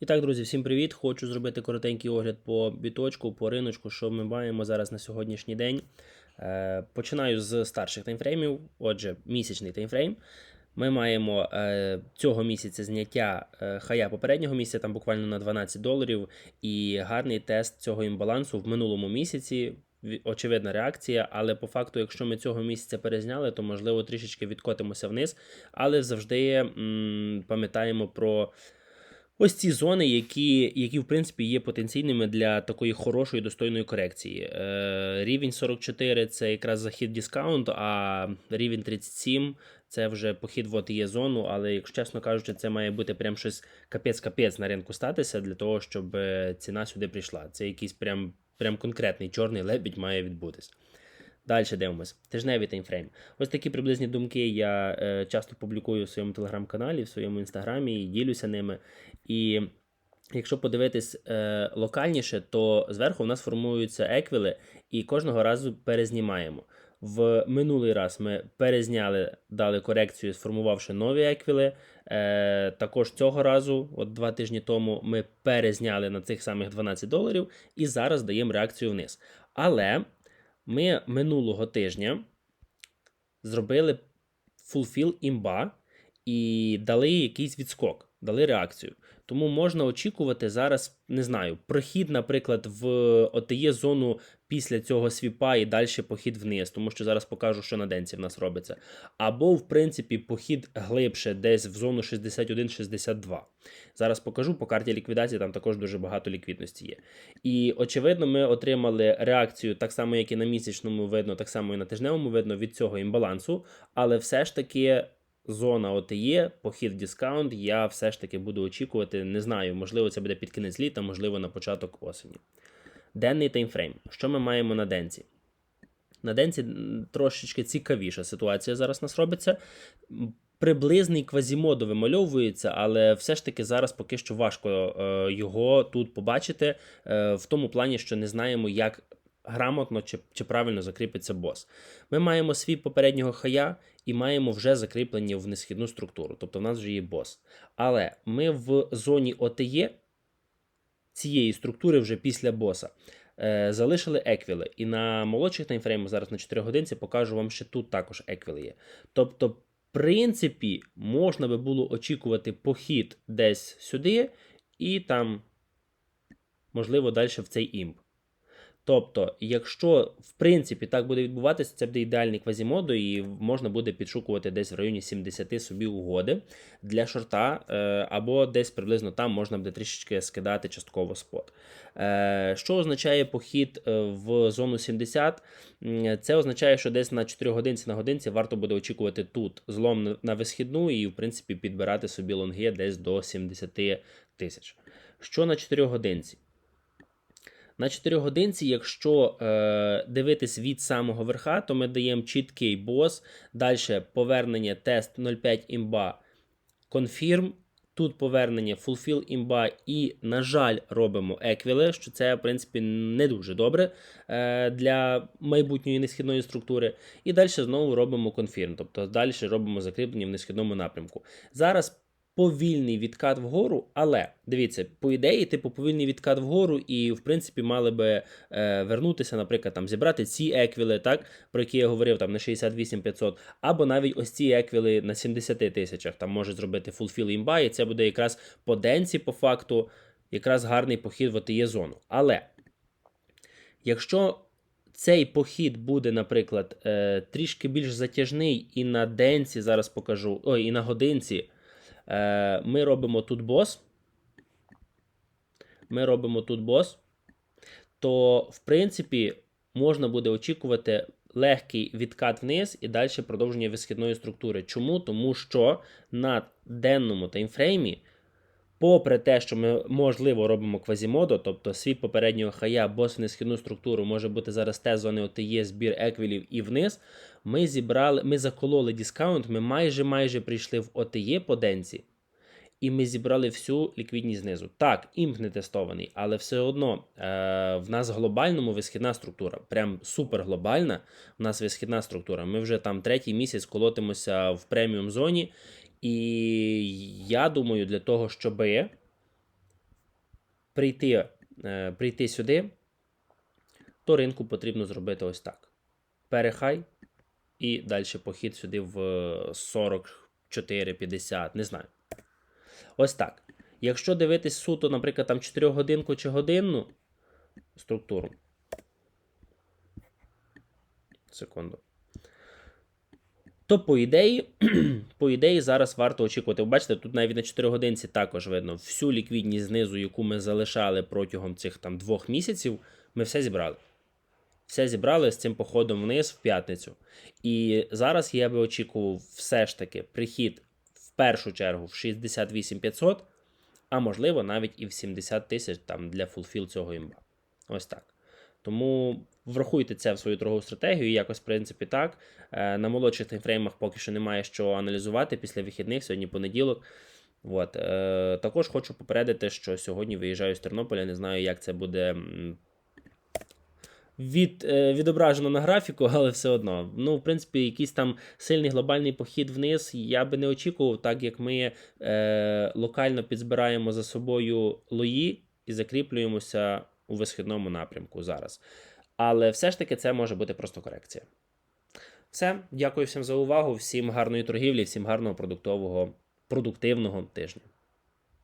І так, друзі, всім привіт! Хочу зробити коротенький огляд по біточку, по риночку, що ми маємо зараз на сьогоднішній день. Е, починаю з старших таймфреймів. Отже, місячний таймфрейм. Ми маємо е, цього місяця зняття е, хая попереднього місяця, там буквально на 12 доларів, і гарний тест цього імбалансу в минулому місяці. Очевидна реакція, але по факту, якщо ми цього місяця перезняли, то можливо трішечки відкотимося вниз. Але завжди пам'ятаємо про ось ці зони, які, які в принципі є потенційними для такої хорошої достойної корекції. Е, рівень 44 це якраз захід дискаунт, а рівень 37 це вже похід в OTE зону. Але, якщо чесно кажучи, це має бути прям щось капець-капець на ринку статися для того, щоб е, ціна сюди прийшла. Це якийсь прям, прям конкретний чорний лебідь має відбутись. Далі дивимось. Тижневий таймфрейм. Ось такі приблизні думки я е, часто публікую в своєму телеграм-каналі, в своєму інстаграмі і ділюся ними. І якщо подивитись е, локальніше, то зверху в нас формуються еквіли, і кожного разу перезнімаємо. В минулий раз ми перезняли, дали корекцію, сформувавши нові еквіли. Е, також цього разу, от два тижні тому, ми перезняли на цих самих 12 доларів і зараз даємо реакцію вниз. Але ми минулого тижня зробили фулфіл імба і дали якийсь відскок, дали реакцію. Тому можна очікувати зараз, не знаю, прохід, наприклад, в ОТЄ зону після цього свіпа і далі похід вниз, тому що зараз покажу, що на денці в нас робиться. Або, в принципі, похід глибше, десь в зону 61-62. Зараз покажу по карті ліквідації, там також дуже багато ліквідності є. І очевидно, ми отримали реакцію так само, як і на місячному видно, так само і на тижневому видно від цього імбалансу, але все ж таки. Зона ОТЄ, похід в дискаунт, я все ж таки буду очікувати. Не знаю, можливо, це буде під кінець літа, можливо, на початок осені. Денний таймфрейм. Що ми маємо на денці? На денці трошечки цікавіша ситуація зараз нас робиться. Приблизний квазімодо вимальовується, але все ж таки зараз поки що важко е, його тут побачити, е, в тому плані, що не знаємо, як грамотно чи, чи правильно закріпиться бос. Ми маємо свій попереднього хая і маємо вже закріплені в несхідну структуру, тобто в нас вже є бос. Але ми в зоні ОТЄ цієї структури вже після боса. е, Залишили еквіли. І на молодших таймфреймах, зараз на 4 годинці, покажу вам, що тут також еквіли є. Тобто, в принципі, можна би було очікувати похід десь сюди, і там, можливо, далі в цей імп. Тобто, якщо в принципі так буде відбуватися, це буде ідеальний квазімодо, і можна буде підшукувати десь в районі 70 собі угоди для шорта, е, або десь приблизно там можна буде трішечки скидати частково спот. Е, Що означає похід е, в зону 70? Це означає, що десь на 4 годинці на годинці варто буде очікувати тут злом на висхідну і, в принципі, підбирати собі лонги десь до 70 тисяч. Що на 4 годинці? На 4 годинці, якщо е, дивитись від самого верха, то ми даємо чіткий бос. Далі повернення тест 0,5 імба confirm. Тут повернення fulfill імба і, на жаль, робимо еквіли, що це, в принципі, не дуже добре е, для майбутньої несхідної структури. І далі знову робимо confirm, тобто далі робимо закріплення в несхідному напрямку. Зараз повільний відкат вгору, але дивіться, по ідеї, типу, повільний відкат вгору, і в принципі мали би е, вернутися, наприклад, там зібрати ці еквіли, так, про які я говорив, там на 68 500, або навіть ось ці еквіли на 70 тисячах, там може зробити fulfill імба, і це буде якраз по денці, по факту, якраз гарний похід в ОТЄ зону. Але якщо цей похід буде, наприклад, е, трішки більш затяжний і на денці, зараз покажу, ой, і на годинці. Е, Ми робимо тут бос. Ми робимо тут бос. То, в принципі, можна буде очікувати легкий відкат вниз і далі продовження висхідної структури. Чому? Тому що на денному таймфреймі, попри те, що ми можливо робимо квазімодо, тобто світ попереднього хая, бос в несхідну структуру, може бути зараз те зони ОТЄ, збір еквілів і вниз. Ми зібрали, ми закололи дискаунт, ми майже майже прийшли в ОТЄ по денці, і ми зібрали всю ліквідність знизу. Так, імп не тестований, але все одно е, в нас глобальному висхідна структура. Прям супер глобальна. В нас висхідна структура. Ми вже там третій місяць колотимося в преміум зоні. І я думаю, для того, щоби прийти, е, прийти сюди, то ринку потрібно зробити ось так: перехай і далі похід сюди в 44-50, не знаю. Ось так. Якщо дивитись суто, наприклад, там 4 годинку чи годинну структуру. Секунду. То, по ідеї, по ідеї, зараз варто очікувати. Ви бачите, тут навіть на 4 годинці також видно всю ліквідність знизу, яку ми залишали протягом цих там двох місяців, ми все зібрали. Все зібрали з цим походом вниз в п'ятницю. І зараз я би очікував все ж таки прихід в першу чергу в 68 500, а можливо навіть і в 70 тисяч там для фулфіл цього імба. Ось так. Тому врахуйте це в свою торгову стратегію, якось, в принципі, так. Е, На молодших таймфреймах поки що немає що аналізувати після вихідних, сьогодні понеділок. От. Е, Також хочу попередити, що сьогодні виїжджаю з Тернополя. Не знаю, як це буде від, е, відображено на графіку, але все одно. Ну, в принципі, якийсь там сильний глобальний похід вниз я би не очікував, так як ми е, локально підзбираємо за собою лої і закріплюємося у висхідному напрямку зараз. Але все ж таки це може бути просто корекція. Все, дякую всім за увагу, всім гарної торгівлі, всім гарного продуктового, продуктивного тижня.